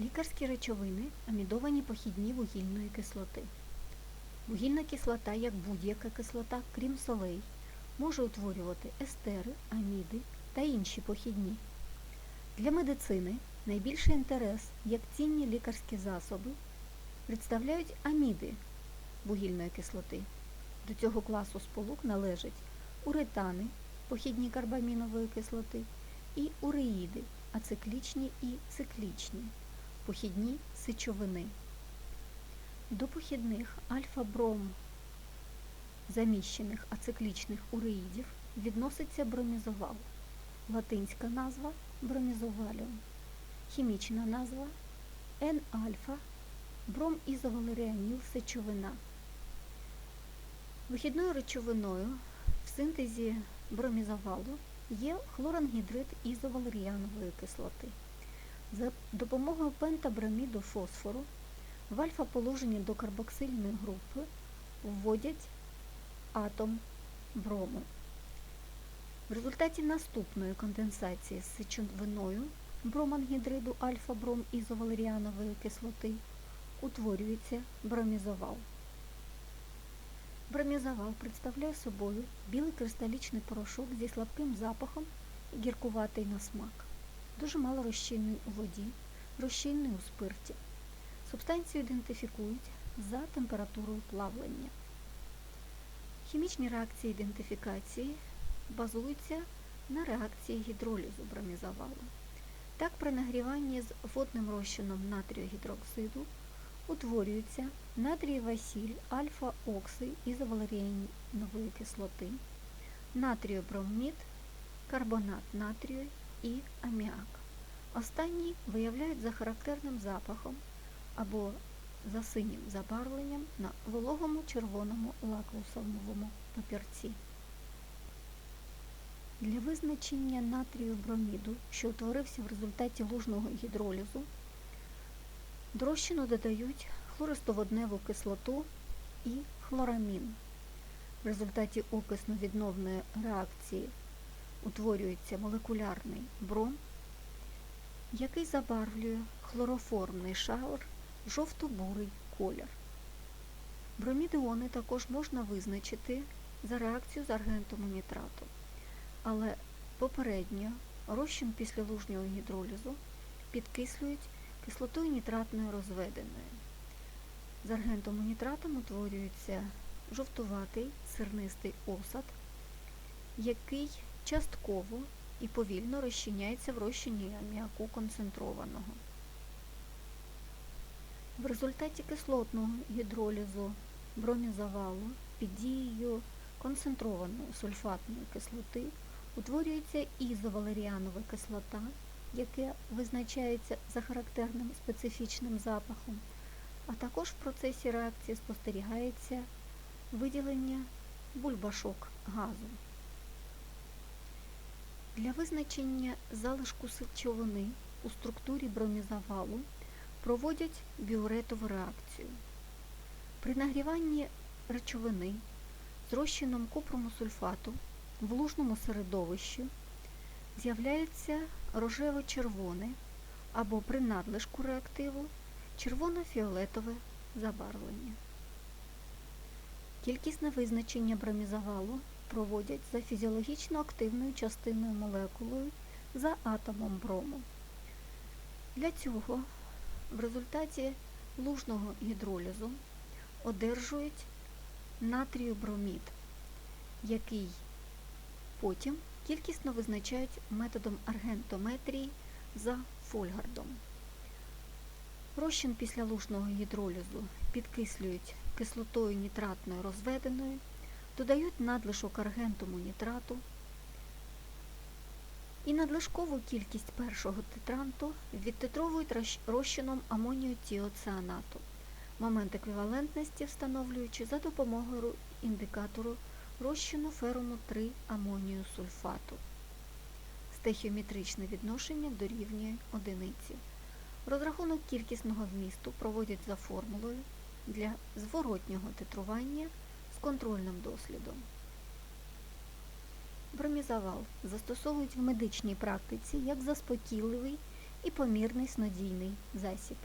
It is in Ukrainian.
Лікарські речовини амідовані похідні вугільної кислоти. Вугільна кислота, як будь-яка кислота, крім солей, може утворювати естери, аміди та інші похідні. Для медицини найбільший інтерес, як цінні лікарські засоби, представляють аміди вугільної кислоти. До цього класу сполук належать уретани, похідні карбамінової кислоти, і уреїди, ациклічні і циклічні, похідні сечовини. До похідних альфа-бром заміщених ациклічних уреїдів відноситься бромізовал, латинська назва бромізоваліум, хімічна назва N-альфа, бромізовалеріаніл сечовина. Вихідною речовиною в синтезі бромізовалу є хлорангідрид ізовалеріанової кислоти. За допомогою пентаброміду фосфору в альфа-положенні до карбоксильної групи вводять атом брому. В результаті наступної конденсації з сечовиною бромангідриду альфа-бром ізовалеріанової кислоти утворюється бромізовал. Бромізовал представляє собою білий кристалічний порошок зі слабким запахом і гіркуватий на смак. Дуже мало розчинний у воді, розчинний у спирті. Субстанцію ідентифікують за температурою плавлення. Хімічні реакції ідентифікації базуються на реакції гідролізу бромізовалу. Так, при нагріванні з водним розчином натрію гідроксиду утворюється натрієва сіль альфа-окси ізовалеріанової кислоти, натріобромід, карбонат натрію і аміак. Останні виявляють за характерним запахом або за синім забарвленням на вологому червоному лакмусовому папірці. Для визначення натрію броміду, що утворився в результаті лужного гідролізу, до розчину додають хлористоводневу кислоту і хлорамін. В результаті окисно-відновної реакції утворюється молекулярний бром, який забарвлює хлороформний шар жовто-бурий колір. Бромідіони також можна визначити за реакцію з аргентом нітрату, але попередньо розчин після лужнього гідролізу підкислюють кислотою нітратною розведеною. З аргентом нітратом утворюється жовтуватий сирнистий осад, який частково і повільно розчиняється в розчині аміаку концентрованого. В результаті кислотного гідролізу бромізовалу під дією концентрованої сульфатної кислоти утворюється ізовалеріанова кислота, яка визначається за характерним специфічним запахом, а також в процесі реакції спостерігається виділення бульбашок газу. Для визначення залишку сечовини у структурі бромізовалу проводять біуретову реакцію. При нагріванні речовини з купрому сульфату в лужному середовищі з'являється рожево-червоне або при надлишку реактиву червоно-фіолетове забарвлення. Кількісне визначення бромізовалу проводять за фізіологічно активною частиною молекулою за атомом брому. Для цього в результаті лужного гідролізу одержують натріобромід, який потім кількісно визначають методом аргентометрії за фольгардом. Розчин після лужного гідролізу підкислюють кислотою нітратною розведеною, додають надлишок аргентуму нітрату і надлишкову кількість першого тетранту відтитровують розчином амонію тіоціанату, момент еквівалентності встановлюючи за допомогою індикатору розчину феруму 3 амонію сульфату. Стехіометричне відношення дорівнює одиниці. Розрахунок кількісного вмісту проводять за формулою для зворотнього титрування контрольним дослідом. Бромізавал застосовують в медичній практиці як заспокійливий і помірний снодійний засіб.